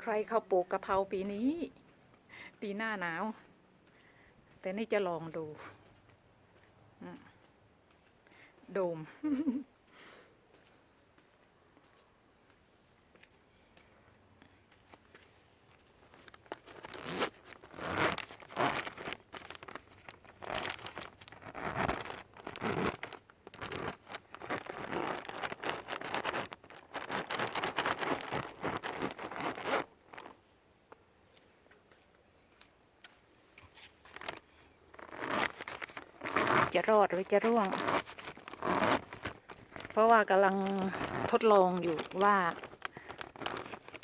ใครเขาปลูกกะเพราปีนี้ ปีหน้าหนาว แต่นี่จะลองดูโดม จะรอดหรือจะร่วง เพราะว่ากำลังทดลองอยู่ว่า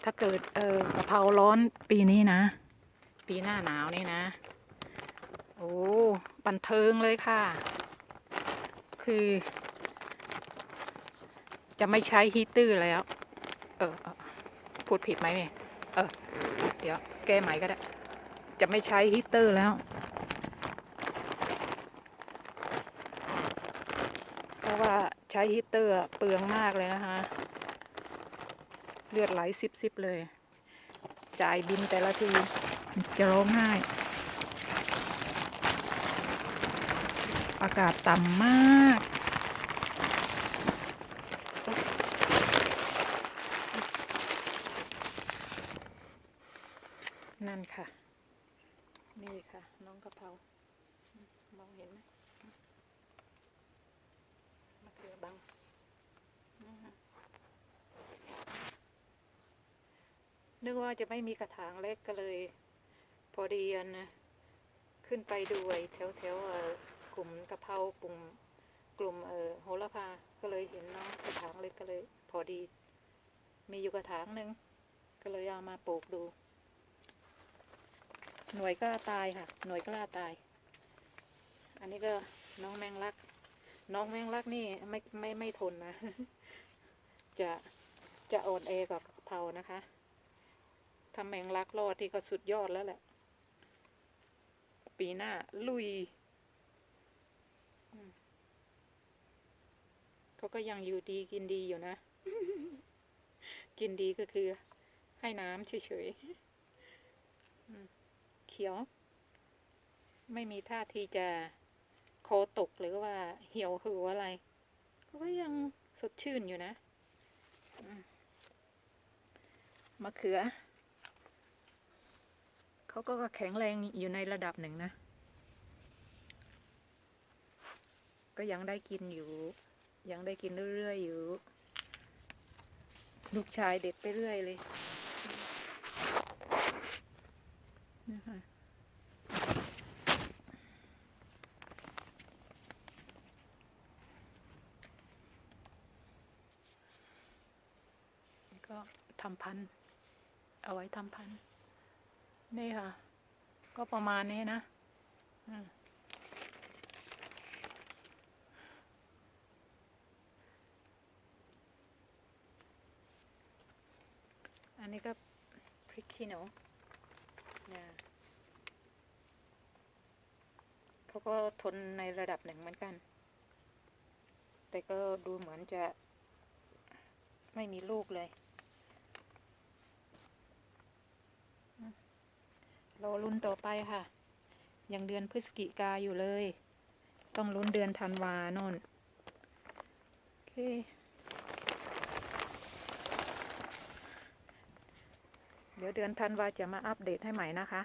ถ้าเกิดเออกะเพราร้อนปีนี้นะ ปีหน้าหนาวนี่นะ โอ้บันเทิงเลยค่ะ คือ จะไม่ใช้ฮีตเตอร์แล้วเออเออพูดผิดไหมเนี่ย เออ เดี๋ยว แก้ใหม่ก็ได้ จะไม่ใช้ฮีตเตอร์แล้ว เพราะว่า ใช้ฮีตเตอร์เปลืองมากเลยนะคะ เลือดไหลซิบๆเลย จ่ายบินแต่ละที จะร้องไห้ อากาศต่ำมากนั่นค่ะ นี่ค่ะ น้องกะเพรามองเห็นไหม เขือบังนึกว่าจะไม่มีกระถางเล็กก็เลย พอดีนนะขึ้นไปดูไอ้แถวแถวๆกลุ่มกะเพรากลุ่มกลุ่มเออโหระพา ก็เลยเห็นเนาะกระถางเล็กก็เลย พอดี มีอยู่กระถางหนึ่งก็เลยเอามาปลูกดู หน่วยกล้าตายค่ะ หน่วยกล้าตาย อันนี้ก็น้องแมงลัก น้องแมงลักนี่ไม่ไม่ไม่ทนนะ จะจะอ่อนแอกว่ากะเพรานะคะทำแมงลักรอดที่ก็สุดยอดแล้วแหละ ปีหน้า ลุยเขาก็ยังอยู่ดีกินดีอยู่นะ กินดีก็คือ ให้น้ำเฉยๆเขียว ไม่มีท่าทีจะ คอตกหรือว่าเหี่ยวหืออะไรเขาก็ยังสดชื่นอยู่นะมมะเขือ เขาก็แข็งแรงอยู่ในระดับหนึ่งนะ ก็ยังได้กินอยู่ ยังได้กินเรื่อยๆอยู่ ลูกชายเด็ดไปเรื่อยเลยนะคะ นี่ ก็ทำพันเอาไว้ทำพันนี่ค่ะ ก็ประมาณนี้นะอันนี้ก็พริกขี้หนูเนี่ยเขาก็ทนในระดับหนึ่งเหมือนกัน แต่ก็ดูเหมือนจะไม่มีลูกเลยอืม รอลุ้นต่อไปค่ะ ยังเดือนพฤศจิกาอยู่เลย ต้องลุ้นเดือนธันวาโน่นโอเคเดี๋ยวเดือนธันวาจะมาอัปเดตให้ใหม่นะคะ